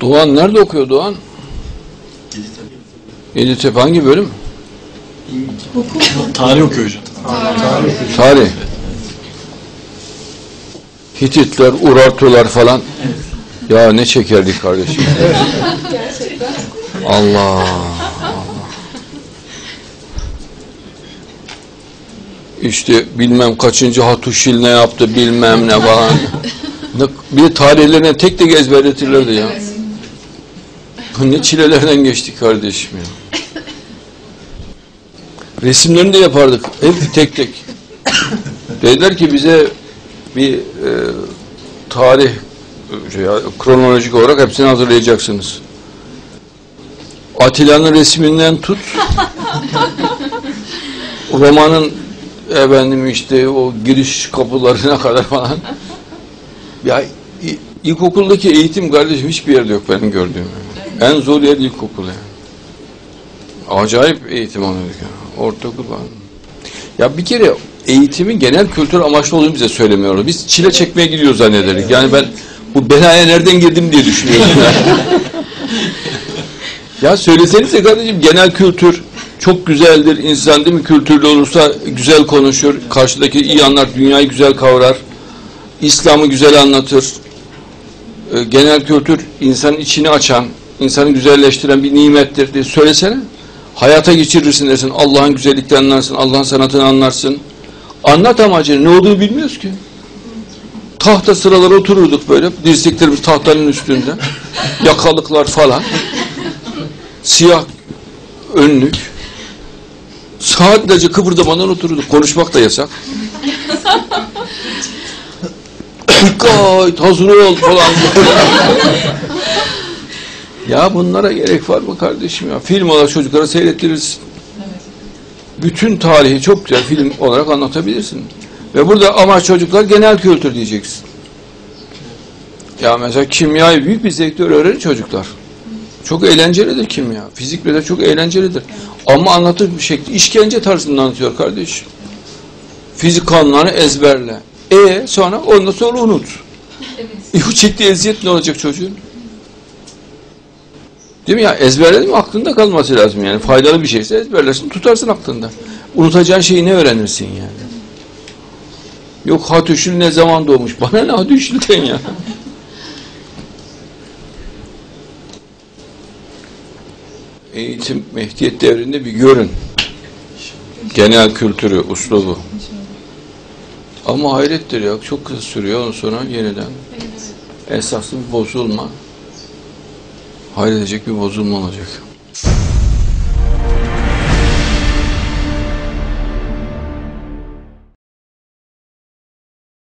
Doğan nerede okuyor Doğan? Yeditepe hangi bölüm? Tarih okuyor hocam. Tarih. Hititler, Urartular falan. Ya ne çekerdik kardeşim. Allah. Allah. İşte bilmem kaçıncı Hatuşil ne yaptı bilmem ne falan. Bir de tarihlerine tek tek ezberletirlerdi ya. Bu ne çilelerden geçtik kardeşim ya. Resimlerini de yapardık. Hep tek tek. Dediler ki bize bir e, tarih şey, kronolojik olarak hepsini hazırlayacaksınız. Atilla'nın resminden tut. romanın efendim işte o giriş kapılarına kadar falan. Ya ilkokuldaki eğitim kardeşim hiçbir yerde yok benim gördüğüm. En zor yer ilkokul yani. Acayip eğitim alıyorduk ya. Ortaokul falan. Ya bir kere eğitimin genel kültür amaçlı olduğunu bize söylemiyorlar. Biz çile çekmeye gidiyoruz zannederek. Yani ben bu belaya nereden girdim diye düşünüyorum. ya söylesenize kardeşim genel kültür çok güzeldir. İnsan değil mi kültürlü olursa güzel konuşur. Karşıdaki iyi anlar, dünyayı güzel kavrar. İslam'ı güzel anlatır. Ee, genel kültür insanın içini açan, insanı güzelleştiren bir nimettir diye söylesene. Hayata geçirirsin dersin. Allah'ın güzelliklerini anlarsın. Allah'ın sanatını anlarsın. Anlat amacını. Ne olduğunu bilmiyoruz ki. Tahta sıralara otururduk böyle. Dirseklerimiz tahtanın üstünde. Yakalıklar falan. Siyah önlük. Saatlerce kıpırdamadan otururduk. Konuşmak da yasak. Dikkat, hazır ol falan. Ya bunlara gerek var mı kardeşim ya? Film olarak çocuklara seyrettirirsin. Bütün tarihi çok güzel film olarak anlatabilirsin. Ve burada amaç çocuklar genel kültür diyeceksin. Ya mesela kimyayı büyük bir zevkle öğrenir çocuklar. Çok eğlencelidir kimya. Fizik bile çok eğlencelidir. Ama anlatır bir şekilde işkence tarzında anlatıyor kardeşim. Fizik kanunlarını ezberle. E sonra ondan sonra unut. E bu çektiği eziyet ne olacak çocuğun? Değil mi ya? Ezberledin mi aklında kalması lazım yani. Faydalı bir şeyse ezberlersin, tutarsın aklında. Unutacağın şeyi ne öğrenirsin yani? Yok Hatuşül ne zaman doğmuş? Bana ne Hatuşül'den ya? Eğitim Mehdiyet devrinde bir görün. Genel kültürü, uslubu. Ama hayrettir ya. Çok kısa sürüyor. Ondan sonra yeniden esaslı bir bozulma hayredecek bir bozulma olacak.